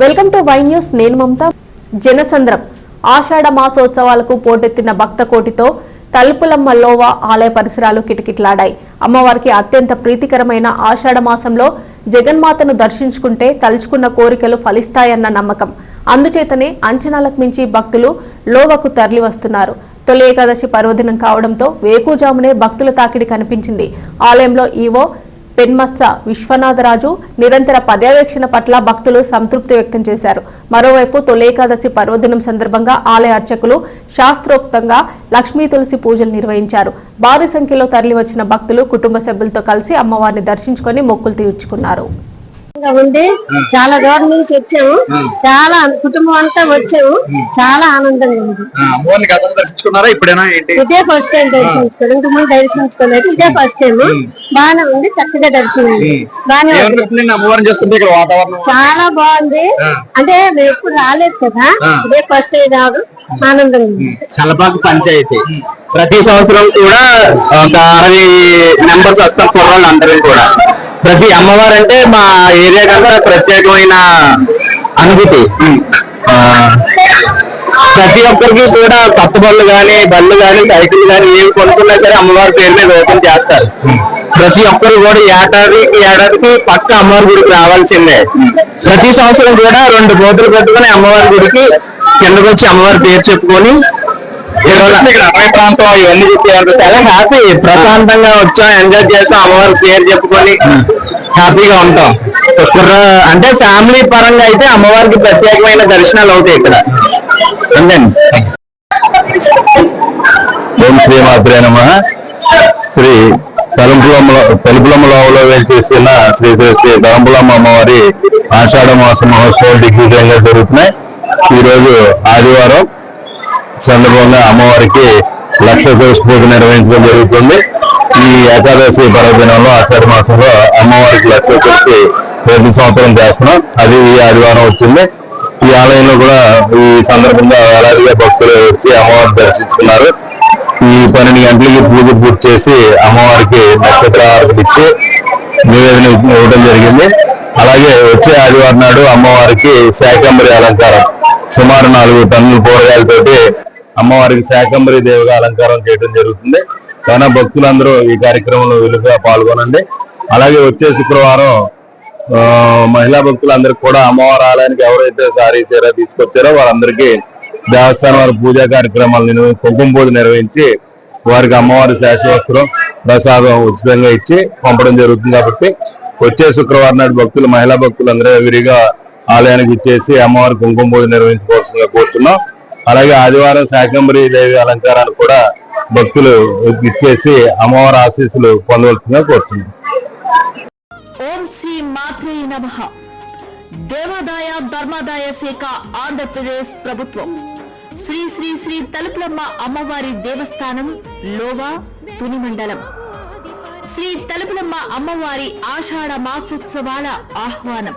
Welcome to Y news నేను మమత. జనసంద్రం. ఆషాఢ మాసోత్సవాలకు పోటెత్తిన భక్త కోటితో తలుపులమ్మ లోవ ఆలయ పరిసరాలు కిటకిటలాడాయి. అమ్మవారికి అత్యంత ప్రీతికరమైన ఆషాఢ మాసంలో జగన్మాతను దర్శించుకుంటే తలుచుకున్న కోరికలు ఫలిస్తాయన్న నమ్మకం. అందుచేతనే అంచనాలకు మించి భక్తులు లోవకు తరలి వస్తున్నారు తొలి ఏకాదశి పర్వదినం కావడంతో వేకుజామునే భక్తుల తాకిడి కనిపించింది. ఆలయంలో ఈవో పెన్మస్స విశ్వనాథరాజు నిరంతర పర్యవేక్షణ పట్ల భక్తులు సంతృప్తి వ్యక్తం చేశారు. మరోవైపు తొలి ఏకాదశి పర్వదినం సందర్భంగా ఆలయ అర్చకులు శాస్త్రోక్తంగా లక్ష్మీ తులసి పూజలు నిర్వహించారు. భారీ సంఖ్యలో తరలివచ్చిన భక్తులు కుటుంబ సభ్యులతో కలిసి అమ్మవారిని దర్శించుకొని మొక్కులు తీర్చుకున్నారు. గా ఉంది చాలా దూరం నుంచి వచ్చాము. చాలా కుటుంబం అంతా వచ్చాము. చాలా ఆనందంగా ఉంది. దర్శించుకున్నారా? ఇప్పుడేనా ఇదే ఫస్ట్ టైం దర్శించుకోవడం. ఇంత ముందు దర్శించుకోలేదు. ఇదే ఫస్ట్ టైం బాగానే ఉంది. చక్కగా దర్శనం. బాగానే చాలా బాగుంది. అంటే మేము ఎప్పుడు రాలేదు కదా. ఇదే ఫస్ట్ టైం రావడం. ఆనందంగా ఉంది. కలపాకు పంచాయతీ. ప్రతి సంవత్సరం కూడా ఒక అరవై మెంబర్స్ వస్తాం కుర్రోళ్ళు అందరం కూడా. ప్రతి అమ్మవారు అంటే మా ఏరియా కంతా ప్రత్యేకమైన అనుభూతి. ప్రతి ఒక్కరికి కూడా కొత్త బళ్ళు కానీ బళ్ళు కానీ సైకిల్ కానీ ఏవి కొనుక్కున్నా సరే అమ్మవారి పేరు మీద ఓపెన్ చేస్తారు. ప్రతి ఒక్కరు కూడా ఏడాది ఏడాదికి పక్క అమ్మవారి గుడికి రావాల్సిందే. ప్రతి సంవత్సరం కూడా రెండు బోతులు పెట్టుకుని అమ్మవారి గుడికి కిందకు వచ్చి అమ్మవారి పేరు చెప్పుకొని చాలా హ్యాపీ ప్రశాంతంగా వచ్చాం ఎంజాయ్ చేస్తాం అమ్మవారి పేరు చెప్పుకొని హ్యాపీగా ఉంటాం. కుర్ర అంటే ఫ్యామిలీ పరంగా అయితే అమ్మవారికి ప్రత్యేకమైన దర్శనాలు అవుతాయి ఇక్కడ. ఓం శ్రీ మాత్రే నమ. శ్రీ తలుపులమ్మ తలుపులమ్మలో వేచేసిన శ్రీ శ్రీ శ్రీ తలంపులమ్మ అమ్మవారి ఆషాఢ మాస మహోత్సవం దిగ్విజయంగా జరుగుతున్నాయి. ఈ రోజు ఆదివారం సందర్భంగా అమ్మవారికి లక్ష పూజ నిర్వహించడం జరుగుతుంది. ఈ ఏకాదశి పర్వదినంలో ఆషాఢ మాసంలో అమ్మవారికి లక్ష కోసి ప్రతి సంవత్సరం చేస్తున్నాం. అది ఈ ఆదివారం వచ్చింది. ఈ ఆలయంలో కూడా ఈ సందర్భంగా వేలాదిగా భక్తులు వచ్చి అమ్మవారిని దర్శించుకున్నారు. ఈ పన్నెండు గంటలకి పూజ పూర్తి చేసి అమ్మవారికి నక్షత్ర ఇచ్చి నివేదన ఇవ్వడం జరిగింది. అలాగే వచ్చే ఆదివారం నాడు అమ్మవారికి శాకంబరి అలంకారం. సుమారు నాలుగు టన్నుల కూరగాయలతోటి అమ్మవారికి శాకంబరి దేవిగా అలంకారం చేయడం జరుగుతుంది. కావున భక్తులందరూ ఈ కార్యక్రమంలో విలుగా పాల్గొనండి. అలాగే వచ్చే శుక్రవారం మహిళా భక్తులందరికీ కూడా అమ్మవారి ఆలయానికి ఎవరైతే సారీ చీర తీసుకొచ్చారో వారందరికీ దేవస్థానం వారి పూజా కార్యక్రమాలు కుంకుమ పూజ నిర్వహించి వారికి అమ్మవారి శాశ్వస్త్రం ప్రసాదం ఉచితంగా ఇచ్చి పంపడం జరుగుతుంది కాబట్టి వచ్చే శుక్రవారం నాడు భక్తులు మహిళా భక్తులు అందరూ విరిగా ఆలయానికి ఇచ్చేసి అమ్మవారి కుంకుమ పూజ నిర్వహించుకోవాల్సిందిగా కోరుతున్నాం అలాగే ఆదివారం శాకంబరి దేవి అలంకారాన్ని కూడా భక్తులు ఇచ్చేసి అమ్మవారి ఆశీస్సులు పొందవలసిందిగా కోరుతున్నాం. ఓం శ్రీ దేవాదాయ ధర్మాదాయ శాఖ ఆంధ్రప్రదేశ్ ప్రభుత్వం. శ్రీ శ్రీ శ్రీ తలుపులమ్మ అమ్మవారి దేవస్థానం లోవా తుని మండలం శ్రీ తలుపులమ్మ అమ్మవారి ఆషాఢ మాసోత్సవాల ఆహ్వానం.